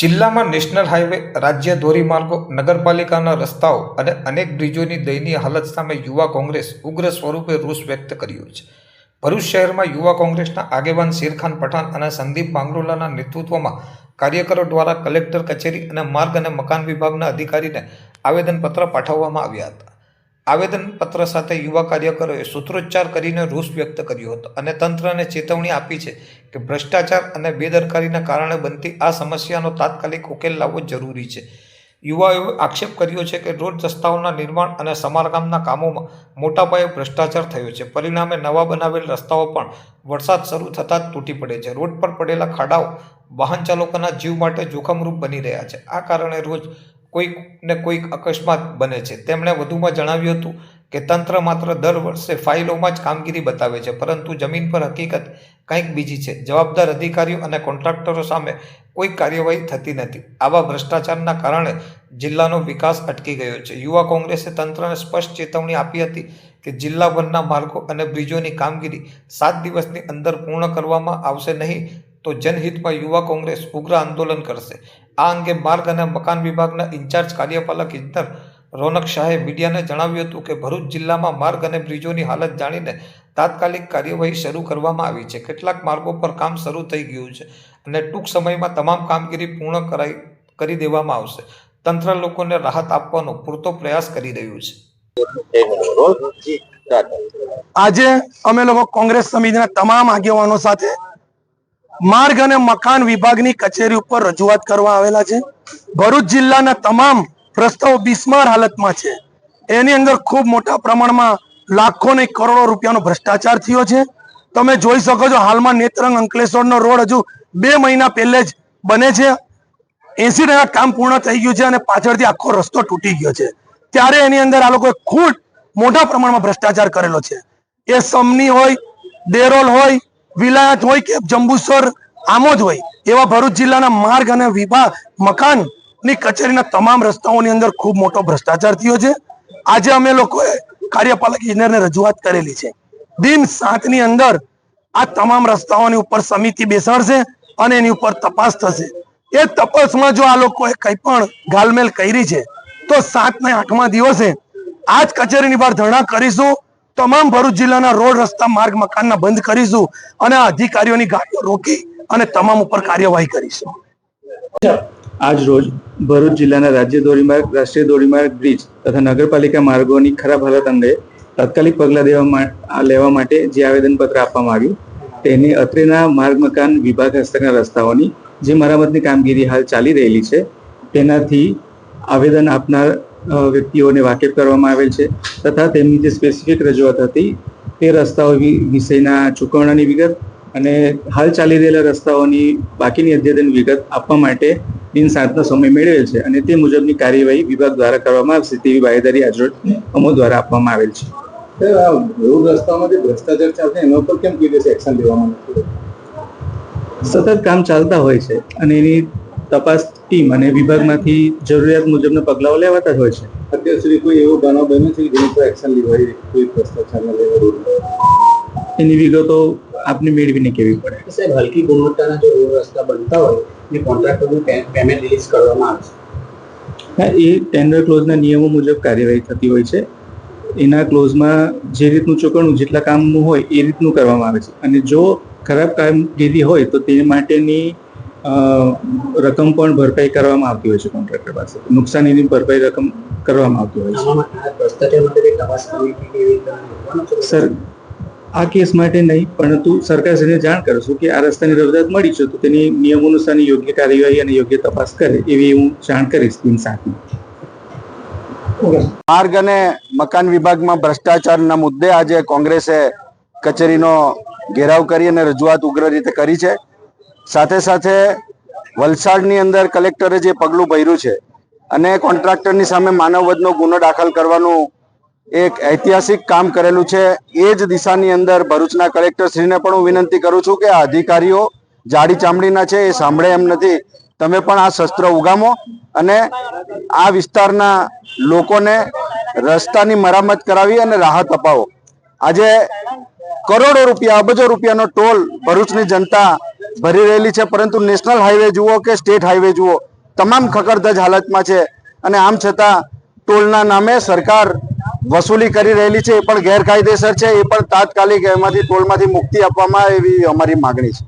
જિલ્લામાં national highway, રાજ્ય ધોરીમાર્ગો, નગરપાલિકાના રસ્તાઓ અને અનેક બ્રિજોની દયનીય હાલત સામે યુવા કોંગ્રેસ ઉગ્ર સ્વરૂપે રોષ વ્યક્ત કર્યો છે. ભરૂચ શહેરમાં યુવા કોંગ્રેસના આગેવાન શેરખાન પઠાણ અને સંદીપ પાંગરોલાના નેતૃત્વમાં કાર્યકરો દ્વારા કલેક્ટર કચેરી અને માર્ગ અને મકાન વિભાગના અધિકારીને આવેદનપત્ર પાઠવવામાં આવ્યા હતા. આવેદનપત્ર સાથે યુવા કાર્યકરોએ સૂત્રોચ્ચાર કરીને રોષ વ્યક્ત કર્યો હતો અને તંત્રને ચેતવણી આપી છે કે ભ્રષ્ટાચાર અને બેદરકારીના કારણે બનતી આ સમસ્યાનો તાત્કાલિક ઉકેલ લાવવો જરૂરી છે. યુવાઓએ આક્ષેપ કર્યો છે કે રોડ રસ્તાઓના નિર્માણ અને સમારકામના કામોમાં મોટા પાયે ભ્રષ્ટાચાર થયો છે. પરિણામે નવા બનાવેલ રસ્તાઓ પણ વરસાદ શરૂ થતાં જ તૂટી પડે છે. રોડ પર પડેલા ખાડાઓ વાહન ચાલકોના જીવ માટે જોખમરૂપ બની રહ્યા છે. આ કારણે રોજ કોઈક ને કોઈક અકસ્માત બને છે. તેમણે વધુમાં જણાવ્યું હતું કે તંત્ર માત્ર દર વર્ષે ફાઇલોમાં જ કામગીરી બતાવે છે, પરંતુ જમીન પર હકીકત કંઈક બીજી છે. જવાબદાર અધિકારીઓ અને કોન્ટ્રાક્ટરો સામે કોઈ કાર્યવાહી થતી નથી. આવા ભ્રષ્ટાચારના કારણે જિલ્લાનો વિકાસ અટકી ગયો છે. યુવા કોંગ્રેસે તંત્રને સ્પષ્ટ ચેતવણી આપી હતી કે જિલ્લાભરના માર્ગો અને બ્રિજોની કામગીરી સાત દિવસની અંદર પૂર્ણ કરવામાં આવશે નહીં તો જનહિતમાં યુવા કોંગ્રેસ ઉગ્ર આંદોલન કરશે. આ અંગે માર્ગ અને મકાન વિભાગના ઇન્ચાર્જ કાર્યપાલક ઇજનેર રોનક શાહે મીડિયાને જણાવ્યું હતું કે ભરૂચ જિલ્લામાં માર્ગ અને બ્રિજોની હાલત જાણીને તાત્કાલિક કાર્યવાહી શરૂ કરવામાં આવી છે. કેટલાક માર્ગો પર કામ શરૂ થઈ ગયું છે અને ટૂંક સમયમાં તમામ કામગીરી પૂર્ણ કરાઈ, કરી દેવામાં આવશે. તંત્ર લોકોને રાહત આપવાનો પૂરતો પ્રયાસ કરી રહ્યું છે. આજે અમે લોકો કોંગ્રેસ સમિતિના તમામ આગેવાનો સાથે માર્ગ અને મકાન વિભાગની કચેરી ઉપર રજૂઆત કરવા આવેલા છે. ભરૂચ જિલ્લાના તમામ રસ્તાઓ બિસ્માર હાલતમાં છે. એની અંદર ખૂબ મોટા પ્રમાણમાં લાખો ને કરોડો રૂપિયાનો ભ્રષ્ટાચાર થયો છે. તમે જોઈ શકો છો હાલમાં નેત્રંગ અંકલેશ્વરનો રોડ હજુ બે મહિના પહેલે જ બને છે. એસી ટકા કામ પૂર્ણ થઈ ગયું છે અને પાછળથી આખો રસ્તો તૂટી ગયો છે. ત્યારે એની અંદર આ લોકોએ ખૂબ મોટા પ્રમાણમાં ભ્રષ્ટાચાર કરેલો છે. એ સમની હોય દેરોલ હોય, વિલાયત હોય કે જંબુસર આમોદ હોય, એવા ભરૂચ જિલ્લાના માર્ગ અને વિભાગ મકાન ની કચેરીના તમામ રસ્તાઓની અંદર ખૂબ મોટો ભ્રષ્ટાચાર થયો છે. આજે અમે લોકોએ કાર્યપાલક ઇજનેરને રજૂઆત કરેલી છે. દિન સાતની અંદર આ તમામ રસ્તાઓની ઉપર સમિતિ બેસાડશે અને એની ઉપર તપાસ થશે. એ તપાસમાં જો આ લોકોએ કંઈ પણ ગાલમેલ કરી છે, તો સાત ને આઠમા દિવસે આ જ કચેરીની બહાર ધરણા કરીશું, તમામ ભરૂચ જિલ્લાના રોડ, રસ્તા, માર્ગ, મકાનના બંધ કરીશું અને આ અધિકારીઓની ગાડીઓ રોકી અને તમામ ઉપર કાર્યવાહી કરીશું. આજ રોજ ભરૂચ જિલ્લાના રાજ્ય ધોરીમાર્ગ, રાષ્ટ્રીય ધોરીમાર્ગ, બ્રિજ તથા નગરપાલિકા માર્ગોની ખરાબ હાલત અંગે તાત્કાલિક પગલાં દેવા લેવા માટે જે આવેદનપત્ર આપવામાં આવ્યું તેને અત્રેના માર્ગ મકાન વિભાગ હસ્તકના રસ્તાઓની જે મરામતની કામગીરી હાલ ચાલી રહેલી છે તેનાથી આવેદન આપનાર વ્યક્તિઓને વાકેફ કરવામાં આવેલ છે તથા તેમની જે સ્પેસિફિક રજૂઆત હતી તે રસ્તાઓ વિષયના ચૂકવણાની વિગત અને હાલ ચાલી રહેલા રસ્તાઓની બાકીની અદ્યતન વિગત આપવા માટે દિન સાતનો સમય મેળવેલ છે અને તે મુજબની કાર્યવાહી વિભાગ દ્વારા કરવામાં આવશે તેવી બાહેદારી આજરોજ અમો દ્વારા આપવામાં આવેલ છે. રોડ રસ્તામાં જે ભ્રષ્ટાચાર ચાલશે એના પર કેમ કોઈ દિવસ એક્શન લેવામાં નથી સતત કામ ચાલતા હોય છે અને એની તપાસ ટીમ અને વિભાગમાંથી જરૂરિયાત મુજબના પગલાઓ લેવાતા જ હોય છે. અત્યાર સુધી કોઈ એવો બનાવ બન્યો છે કે જેની પર એક્શન લેવાય કોઈ ભ્રષ્ટાચારના લેવા એની વિગતો આપને મેળવીને કેવી પડે. સાહેબ હલકી ગુણવત્તાના જો રોડ રસ્તા બનતા હોય એ કોન્ટ્રાક્ટરનું પેમેન્ટ રિલીઝ કરવામાં આવશે હા એ ટેન્ડર ક્લોઝના નિયમો મુજબ કાર્યવાહી થતી હોય છે. એના ક્લોઝમાં જે રીતનું ચૂકવણું જેટલા કામનું હોય એ રીતનું કરવામાં આવે છે. અને જો ખરાબ કામગીરી હોય તો તે માટેની રકમ પણ ભરપાઈ કરવામાં આવતી હોય છે કોન્ટ્રાક્ટર પાસે. નુકસાનીની ભરપાઈ રકમ કરવામાં આવતી હોય છે. છે? સર આ કેસ માટે નહીં, પરંતુ સરકારશ્રીને જાણ કરશું કે આ રસ્તાની રજૂઆત મળી છે, તો તેની નિયમ અનુસારની યોગ્ય કાર્યવાહી અને યોગ્ય તપાસ કરે, એવી હું જાણ કરીશ દિન સાથે. માર્ગ અને મકાન વિભાગમાં ભ્રષ્ટાચારના મુદ્દે આજે કોંગ્રેસે કચેરીનો ઘેરાવ કરી અને રજૂઆત ઉગ્ર રીતે કરી છે. સાથે સાથે વલસાડની અંદર કલેક્ટરે જે પગલું ભર્યું છે અને કોન્ટ્રાક્ટરની સામે માનવવધનો ગુનો દાખલ કરવાનું એક ઐતિહાસિક કામ કરેલું છે. એ જ દિશાની અંદર ભરૂચના કલેક્ટરશ્રીને પણ હું વિનંતી કરું છું કે આ અધિકારીઓ જાડી ચામડીના છે, એ સાંભળે એમ નથી. તમે પણ આ શસ્ત્ર ઉગામો અને આ વિસ્તારના લોકોને રસ્તાની મરામત કરાવી અને રાહત અપાવો. આજે કરોડો રૂપિયા, અબજો રૂપિયાનો ટોલ ભરૂચની જનતા ભરી રહેલી છે, પરંતુ નેશનલ હાઈવે જુઓ કે સ્ટેટ હાઈવે જુઓ, તમામ ખકડધજ હાલતમાં છે. અને આમ છતાં ટોલના નામે સરકાર વસૂલી કરી રહેલી છે, એ પણ ગેરકાયદેસર છે, એ પણ તાત્કાલિક એમાંથી ટોલમાંથી મુક્તિ આપવામાં એવી અમારી માગણી છે.